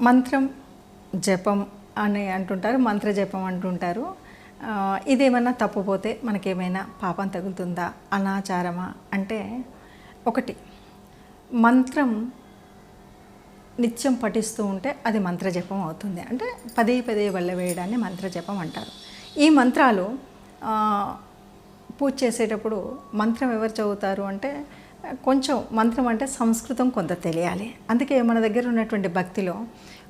మంత్రం జపం అని అంటుంటారు మంత్ర జపం అంటుంటారు. ఇదేమన్నా తప్పుపోతే మనకేమైనా పాపం తగులుతుందా? అనాచారమా? అంటే ఒకటి మంత్రం నిత్యం పఠిస్తూ ఉంటే అది మంత్రజపం అవుతుంది. అంటే పదే పదే వల్ల వేయడాన్ని మంత్రజపం అంటారు. ఈ మంత్రాలు పూజ చేసేటప్పుడు మంత్రం ఎవరు చదువుతారు అంటే కొంచెం మంత్రం అంటే సంస్కృతం కొంత తెలియాలి. అందుకే మన దగ్గర ఉన్నటువంటి భక్తిలో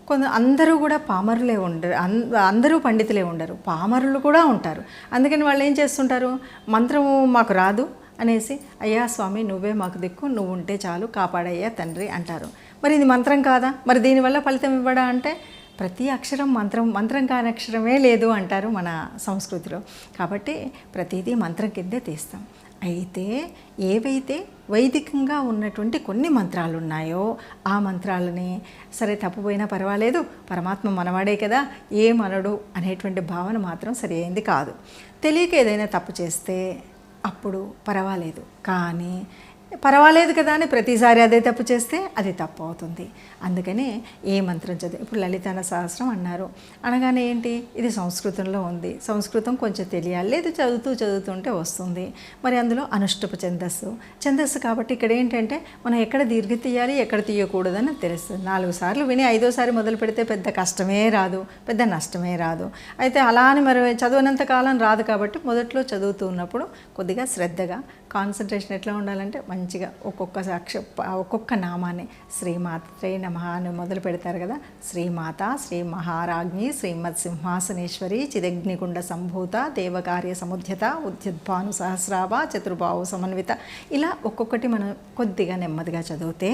కొంత అందరూ కూడా పామరులే ఉండరు అందరూ పండితులే ఉండరు. పామరులు కూడా ఉంటారు. అందుకని వాళ్ళు ఏం చేస్తుంటారు? మంత్రము మాకు రాదు అనేసి అయ్యా స్వామి నువ్వే మాకు దిక్కు నువ్వు ఉంటే చాలు కాపాడయ్యా తండ్రి అంటారు. మరి ఇది మంత్రం కాదా? మరి దీనివల్ల ఫలితం ఇవ్వడా అంటే ప్రతి అక్షరం మంత్రం మంత్రం కాని అక్షరమే లేదు అంటారు మన సంస్కృతిలో. కాబట్టి ప్రతిదీ మంత్రం కిందే తీస్తాం. అయితే ఏవైతే వైదికంగా ఉన్నటువంటి కొన్ని మంత్రాలు ఉన్నాయో ఆ మంత్రాలని సరే తప్పుపోయినా పర్వాలేదు పరమాత్మ మనవాడే కదా ఏమనడు అనేటువంటి భావన మాత్రం సరి అయింది కాదు. తెలియక ఏదైనా తప్పు చేస్తే అప్పుడు పర్వాలేదు. కానీ పర్వాలేదు కదా అని ప్రతిసారి అదే తప్పు చేస్తే అది తప్పు అవుతుంది. అందుకని ఏ మంత్రం చదివి ఇప్పుడు లలితాన సహస్రం అన్నారు. అనగానే ఏంటి? ఇది సంస్కృతంలో ఉంది. సంస్కృతం కొంచెం తెలియాలి. లేదు చదువుతూ చదువుతుంటే వస్తుంది. మరి అందులో అనుష్టుపు ఛందస్సు. ఛందస్సు కాబట్టి ఇక్కడ ఏంటంటే మనం ఎక్కడ దీర్ఘ తీయాలి ఎక్కడ తీయకూడదని తెలుస్తుంది. నాలుగు సార్లు విని ఐదోసారి మొదలు పెడితే పెద్ద కష్టమే రాదు. పెద్ద నష్టమే రాదు. అయితే అలా అని మరి చదివినంత కాలం రాదు కాబట్టి మొదట్లో చదువుతూ ఉన్నప్పుడు కొద్దిగా శ్రద్ధగా కాన్సన్ట్రేషన్ ఎట్లా ఉండాలంటే మంచిగా ఒక్కొక్క అక్ష ఒక్కొక్క నామాన్ని శ్రీమాత్రే నమ అని మొదలు పెడతారు కదా. శ్రీమాత శ్రీ మహారాజ్ఞి శ్రీమత్ సింహాసనేశ్వరి చిదగ్నిగుండ సంభూత దేవకార్య సముద్యత ఉద్యుద్భాను సహస్రావ చతుర్భావు సమన్విత. ఇలా ఒక్కొక్కటి మనం కొద్దిగా నెమ్మదిగా చదివితే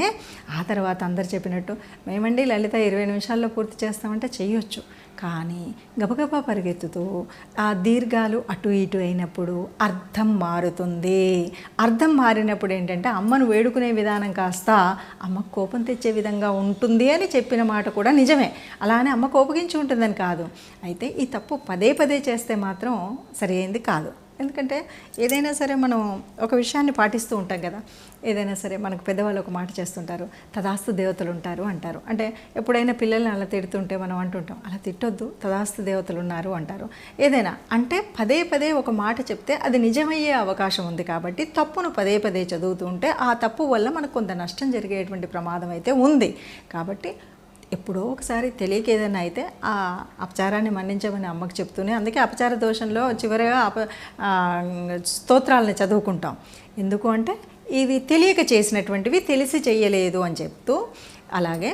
ఆ తర్వాత అందరు చెప్పినట్టు మేమండి లలిత ఇరవై నిమిషాల్లో పూర్తి చేస్తామంటే చేయొచ్చు. కానీ గబగబా పరిగెత్తుతూ ఆ దీర్ఘాలు అటు ఇటు అయినప్పుడు అర్థం మారుతుంది. అర్థం మారినప్పుడు ఏంటంటే అమ్మను వేడుకునే విధానం కాస్త అమ్మ కోపం తెచ్చే విధంగా ఉంటుంది అని చెప్పిన మాట కూడా నిజమే. అలానే అమ్మ కోపగించి ఉంటుందని కాదు. అయితే ఈ తప్పు పదే పదే చేస్తే మాత్రం సరైంది కాదు. ఎందుకంటే ఏదైనా సరే మనం ఒక విషయాన్ని పాటిస్తూ ఉంటాం కదా. ఏదైనా సరే మనకు పెద్దవాళ్ళు ఒక మాట చేస్తుంటారు. తదాస్తు దేవతలు ఉంటారు అంటారు. అంటే ఎప్పుడైనా పిల్లల్ని అలా తిడుతుంటే మనం అంటుంటాం అలా తిట్టొద్దు తదాస్తు దేవతలు ఉన్నారు అంటారు. ఏదైనా అంటే పదే పదే ఒక మాట చెప్తే అది నిజమయ్యే అవకాశం ఉంది కాబట్టి తప్పును పదే పదే చదువుతూ ఉంటే ఆ తప్పు వల్ల మనకు కొంత నష్టం జరిగేటువంటి ప్రమాదం అయితే ఉంది. కాబట్టి ఎప్పుడో ఒకసారి తెలియక ఏదైనా అయితే ఆ అపచారాన్ని మన్నించమని అమ్మకు చెప్తూనే అందుకే అపచార దోషంలో చివరిగా అప ఆ, స్తోత్రాలని చదువుకుంటాం. ఎందుకు అంటే ఇవి తెలియక చేసినటువంటివి తెలిసి చేయలేదు అని చెప్తూ అలాగే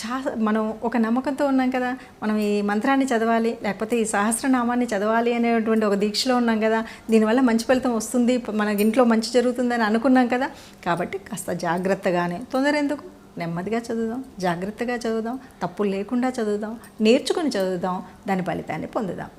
చా మనం ఒక నమ్మకంతో ఉన్నాం కదా మనం ఈ మంత్రాన్ని చదవాలి లేకపోతే ఈ సహస్రనామాన్ని చదవాలి అనేటువంటి ఒక దీక్షలో ఉన్నాం కదా దీనివల్ల మంచి ఫలితం వస్తుంది మన ఇంట్లో మంచి జరుగుతుందని అనుకున్నాం కదా కాబట్టి కాస్త జాగ్రత్తగానే తొందర ఎందుకు? నెమ్మదిగా చదువుదాం జాగ్రత్తగా చదువుదాం తప్పులు లేకుండా చదువుదాం నేర్చుకుని చదువుదాం దాని ఫలితాన్ని పొందుదాం.